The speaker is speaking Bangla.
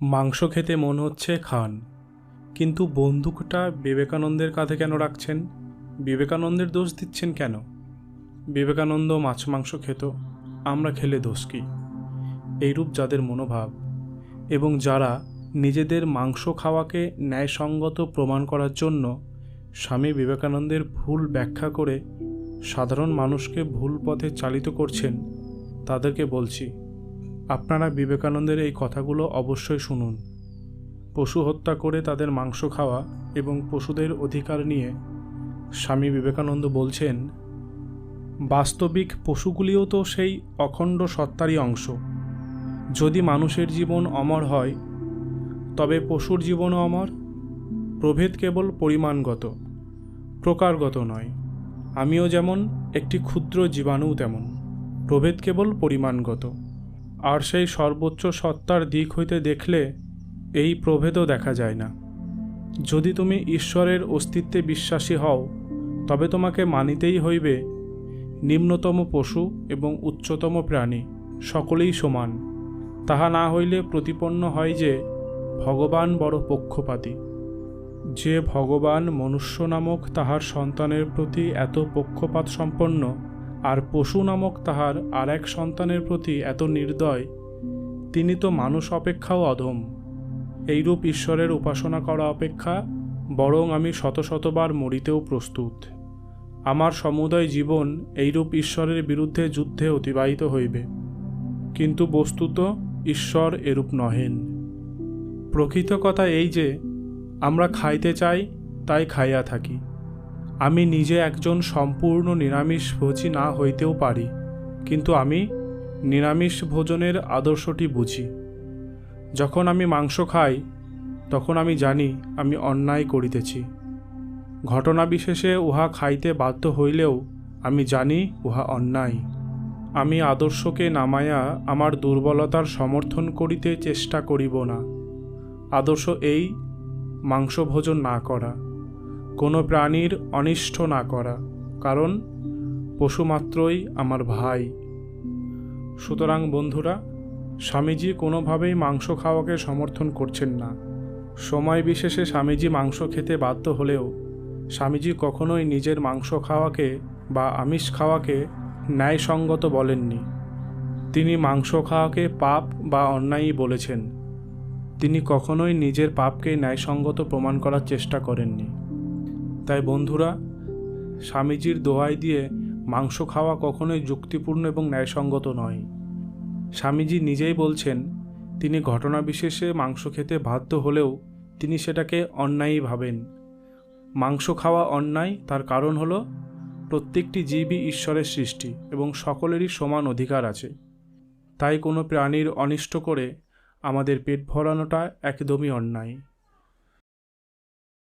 মাংস খেতে মন হচ্ছে খান। কিন্তু বন্দুকটা বিবেকানন্দের কাঁধে কেন রাখছেন? বিবেকানন্দের দোষ দিচ্ছেন কেন? বিবেকানন্দ মাছ মাংস খেত, আমরা খেলে দোষ কী? এইরূপ যাদের মনোভাব এবং যারা নিজেদের মাংস খাওয়াকে ন্যায়সঙ্গত প্রমাণ করার জন্য স্বামী বিবেকানন্দের ভুল ব্যাখ্যা করে সাধারণ মানুষকে ভুল পথে চালিত করছেন, তাদেরকে বলছি আপনারা বিবেকানন্দের এই কথাগুলো অবশ্যই শুনুন। পশু হত্যা করে তাদের মাংস খাওয়া এবং পশুদের অধিকার নিয়ে স্বামী বিবেকানন্দ বলছেন, বাস্তবিক পশুগুলিও তো সেই অখণ্ড সত্তারই অংশ। যদি মানুষের জীবন অমর হয়, তবে পশুর জীবনও অমর। প্রভেদ কেবল পরিমাণগত, প্রকারগত নয়। আমিও যেমন, একটি ক্ষুদ্র জীবাণু তেমন। প্রভেদ কেবল পরিমাণগত। আর সেই সর্বোচ্চ সত্তার দিক হইতে দেখলে এই প্রভেদও দেখা যায় না। যদি তুমি ঈশ্বরের অস্তিত্বে বিশ্বাসী হও, তবে তোমাকে মানিতেই হইবে নিম্নতম পশু এবং উচ্চতম প্রাণী, সকলেই সমান। তাহা না হইলে প্রতিপন্ন হয় যে ভগবান বড় পক্ষপাতী। যে ভগবান মনুষ্য নামক তাহার সন্তানের প্রতি এত পক্ষপাত সম্পন্ন আর পশু নামক তাহার আর এক সন্তানের প্রতি এত নির্দয়, তিনি তো মানুষ অপেক্ষাও অধম। এইরূপ ঈশ্বরের উপাসনা করা অপেক্ষা বরং আমি শত শতবার মরিতেও প্রস্তুত। আমার সমুদয় জীবন এইরূপ ঈশ্বরের বিরুদ্ধে যুদ্ধে অতিবাহিত হইবে। কিন্তু বস্তুত ঈশ্বর এরূপ নহেন। প্রকৃত কথা এই যে, আমরা খাইতে চাই, তাই খাইয়া থাকি। আমি নিজে একজন সম্পূর্ণ নিরামিষ ভোজী না হইতেও পারি, কিন্তু আমি নিরামিষ ভোজনের আদর্শটি বুঝি। যখন আমি মাংস খাই, তখন আমি জানি আমি অন্যায় করিতেছি। ঘটনা বিশেষে উহা খাইতে বাধ্য হইলেও আমি জানি উহা অন্যায়। আমি আদর্শকে নামাইয়া আমার দুর্বলতার সমর্থন করিতে চেষ্টা করিব না। আদর্শ এই মাংস ভোজন না করা। কোনো প্রাণীর অনিষ্ট না করা, কারণ পশুমাত্রই আমার ভাই। সুতরাং বন্ধুরা, স্বামীজি কোনোভাবেই মাংস খাওয়াকে সমর্থন করছেন না। সময় বিশেষে স্বামীজি মাংস খেতে বাধ্য হলেও স্বামীজি কখনোই নিজের মাংস খাওয়াকে বা আমিষ খাওয়াকে ন্যায়সঙ্গত বলেননি। তিনি মাংস খাওয়াকে পাপ বা অন্যায়ই বলেছেন। তিনি কখনোই নিজের পাপকে ন্যায়সঙ্গত প্রমাণ করার চেষ্টা করেননি। তাই বন্ধুরা, স্বামীজির দোহাই দিয়ে মাংস খাওয়া কখনোই যুক্তিপূর্ণ এবং ন্যায়সঙ্গত নয়। স্বামীজি নিজেই বলছেন, তিনি ঘটনা বিশেষে মাংস খেতে বাধ্য হলেও তিনি সেটাকে অন্যায়ই ভাবেন। মাংস খাওয়া অন্যায়, তার কারণ হলো প্রত্যেকটি জীবই ঈশ্বরের সৃষ্টি এবং সকলেরই সমান অধিকার আছে। তাই কোনো প্রাণীর অনিষ্ট করে আমাদের পেট ভরানোটা একদমই অন্যায়।